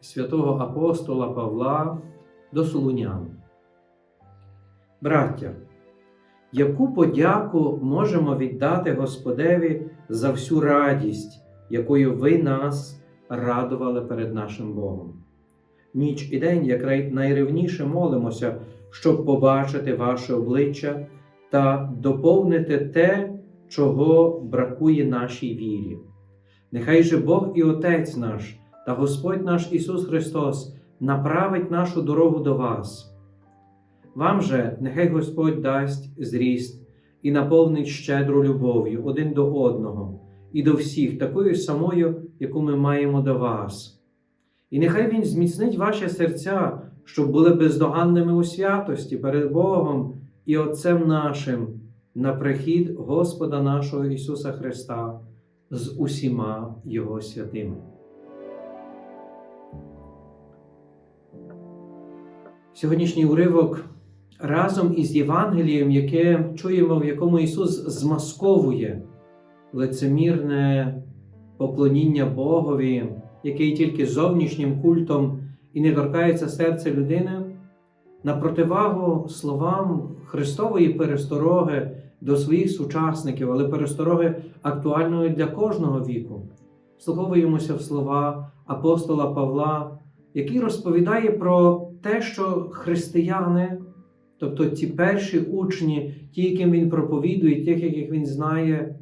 святого апостола Павла до Солунян. Браття, яку подяку можемо віддати Господеві за всю радість, якою ви нас радували перед нашим Богом? Ніч і день, як найревніше молимося, щоб побачити ваше обличчя та доповнити те, чого бракує нашій вірі. Нехай же Бог і Отець наш та Господь наш Ісус Христос направить нашу дорогу до вас. Вам же нехай Господь дасть зріст і наповнить щедру любов'ю один до одного і до всіх, такою самою, яку ми маємо до вас. І нехай Він зміцнить ваші серця, щоб були бездоганними у святості перед Богом і Отцем нашим на прихід Господа нашого Ісуса Христа з усіма Його святими. Сьогоднішній уривок разом із Євангелієм, яке чуємо, в якому Ісус змасковує лицемірне поклоніння Богові, яке є тільки зовнішнім культом і не торкається серця людини, на противагу словам Христової перестороги до своїх сучасників, але перестороги актуальної для кожного віку. Вслуховуємося в слова апостола Павла, який розповідає про те, що християни, тобто ті перші учні, ті, яким він проповідує, тих, яких він знає,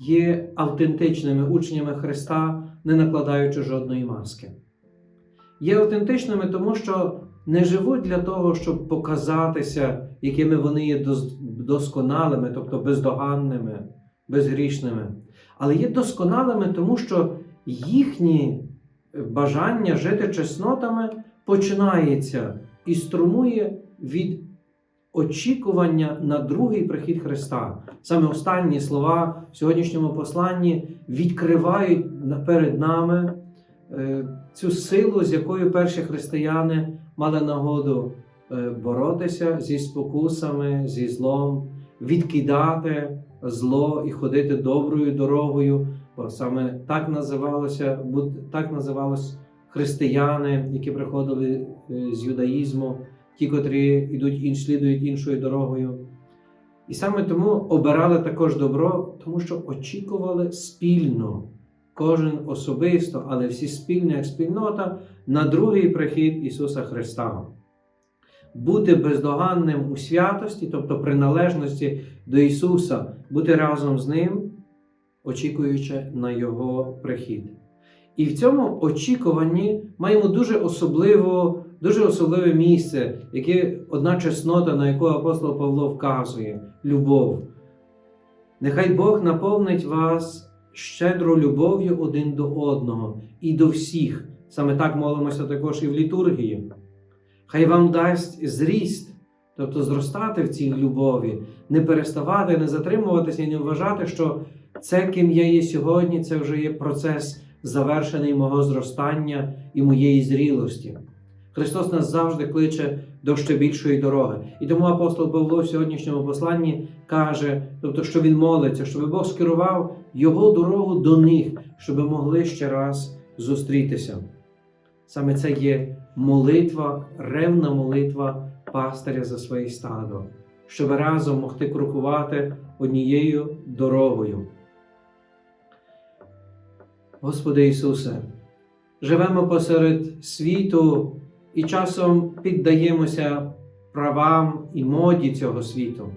є автентичними учнями Христа, не накладаючи жодної маски. Є автентичними, тому що не живуть для того, щоб показатися, якими вони є досконалими, тобто бездоганними, безгрішними, але є досконалими, тому що їхні бажання жити чеснотами починається і струмує від очікування на другий прихід Христа. Саме останні слова в сьогоднішньому посланні відкривають перед нами цю силу, з якою перші християни мали нагоду боротися зі спокусами, зі злом, відкидати зло і ходити доброю дорогою. Бо саме так називалося, так називалось християни, які приходили з юдаїзму, ті, котрі йдуть і слідують іншою дорогою. І саме тому обирали також добро, тому що очікували спільно, кожен особисто, але всі спільно, як спільнота, на другий прихід Ісуса Христа. Бути бездоганним у святості, тобто приналежності до Ісуса, бути разом з Ним, очікуючи на Його прихід. І в цьому очікуванні маємо дуже особливо, дуже особливе місце, яке одна чеснота, на яку апостол Павло вказує любов. Нехай Бог наповнить вас щедро любов'ю один до одного і до всіх. Саме так молимося також і в літургії. Хай вам дасть зріст, тобто зростати в цій любові, не переставати, не затримуватися і не вважати, що це, ким я є сьогодні, це вже є процес завершений мого зростання і моєї зрілості. Христос нас завжди кличе до ще більшої дороги. І тому апостол Павло в сьогоднішньому посланні каже, тобто, що він молиться, щоб Бог скерував його дорогу до них, щоб могли ще раз зустрітися. Саме це є молитва, ревна молитва пастиря за своє стадо, щоб разом могти крокувати однією дорогою. Господи Ісусе, живемо посеред світу і часом піддаємося правам і моді цього світу.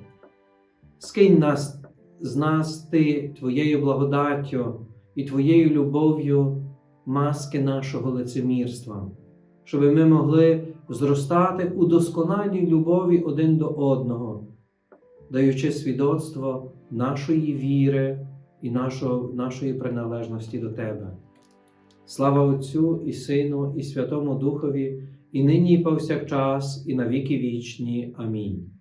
Скинь нас з нас ти Твоєю благодаттю і Твоєю любов'ю маски нашого лицемірства, щоб ми могли зростати у досконалій любові один до одного, даючи свідоцтво нашої віри і нашого, нашої приналежності до Тебе. Слава Отцю і Сину, і Святому Духові, і нині, і повсякчас, і на віки вічні. Амінь.